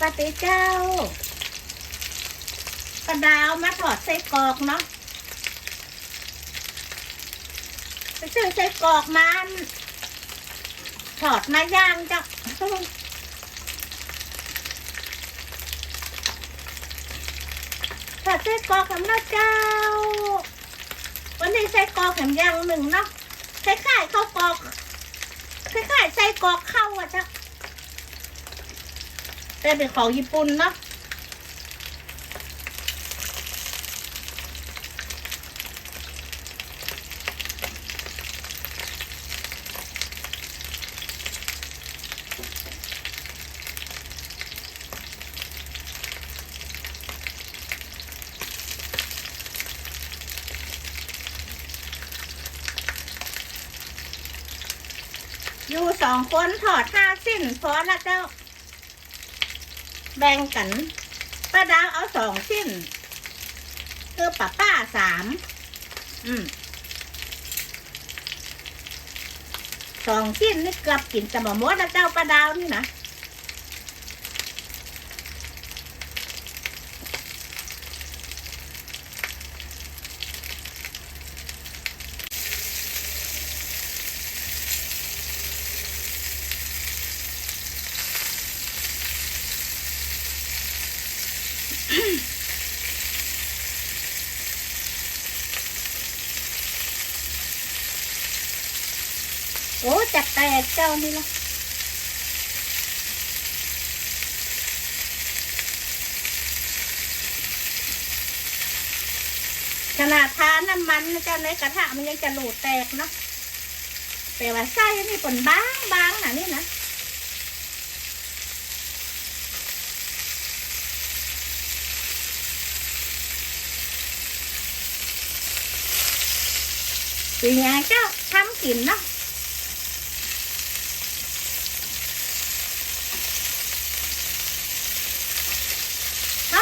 ปฏิเจ้าปลาดาวมาถอดใส่กรอกเนาะไปซื้อใส่กรอกมาถอดมาย่างจ้ะถอดใส่กรอกแหมเนาะเจ้า วันนี้ใส่กรอกแหมย่างหนึ่งเนาะคล้ายๆข้าวกรอกคล้ายๆใส่กรอกเข้าวอะจ้ะ แต่เป็นของญี่ปุ่นเนาะอยู่สองคนถอดห้าสิ้นพอละเจ้า แบ่งกันป้าดาวเอาสองชิ้นคือป้าป้าสามอืมสองชิ้นนี่เกือบกินจะบ่หมดแล้วเจ้าป้าดาวนี่นะ โอ้จัดแตกเจ้านี่ละขนาดทานน้ำมันนะเจ้าในกระทะมันยังจะหลูดแตกเนาะแต่ว่าไส้นี่ผลบางบางนะนี่นะปีไงเจ้าทำกินเนาะ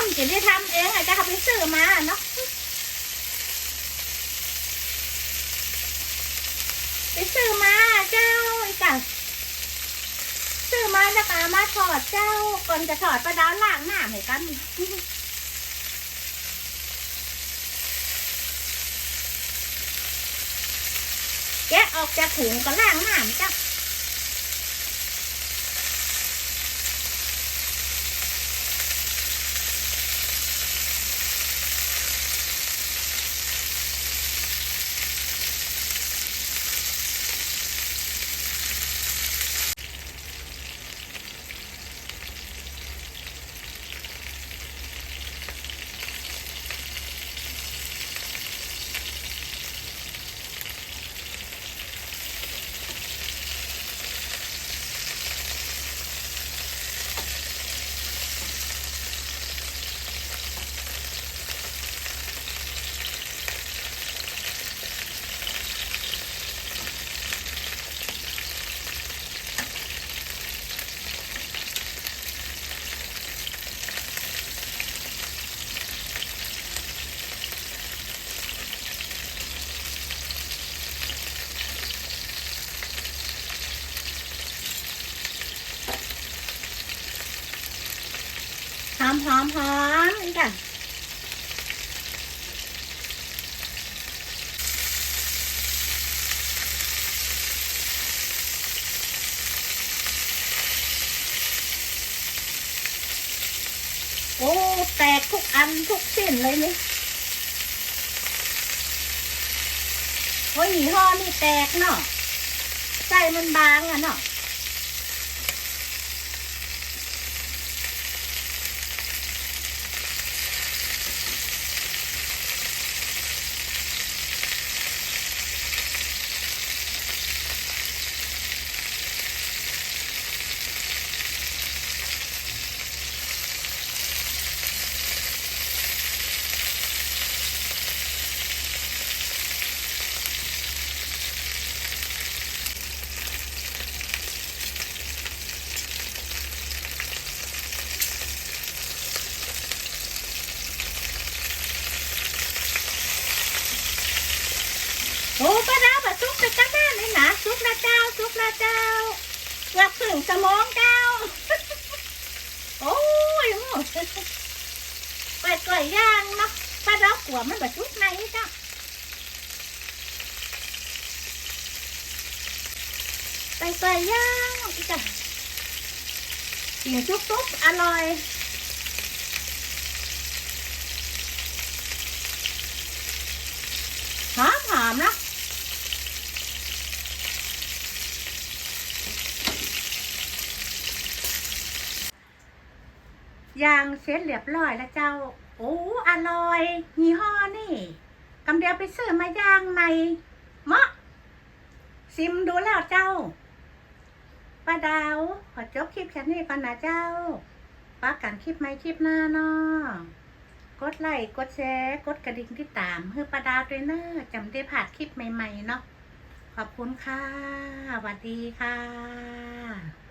ทำกินที่ทำเองอาจจะเขาไปซื้อมาเนาะไปซื้อมาเจ้าไอีกอะซื้อมาแล้วก็เอามาถอดเจ้าก่อนจะถอดประดาวล่างหน้าให้กันแกะออกจากถุงก็ล้างหน้ำจ้ะ หอมหอมอมนี่จ้ะโอ้แตกทุกอันทุกเส้นเลยนี่โอ้ยหีห่อนี่แตกเนาะไส้มันบางอะเนาะ โอ้ป้าดาวแบบซุกไปตั้งหน้าเลยนะซุกนะเจ้าซุกนะเจ้าเกือบถึงสมองเจ้า โอ้ไปก่ยย่างเนาะป้าดอกกลัวมันแบบชุกในจ้ะไปก่ยย่างอีจ้ะกินซุปๆอร่อยหอมหอมนะ ย่างเสร็จเรียบร้อยแล้วเจ้า โอ้อร่อยยี่ห้อนี่กำเดียวไปซื้อมาย่างใหม่เหมาะซิมดูแล้วเจ้าป้าดาว ขอจบคลิปแค่นี้ก่อนนะเจ้าป้ากันคลิปไหมคลิปหน้าเนาะกดไลค์กดแชร์กดกระดิ่งที่ตามเพื่อประดาวด้วยเนอะจำได้ผ่านคลิปใหม่ ๆ เนาะขอบคุณค่ะสวัสดีค่ะ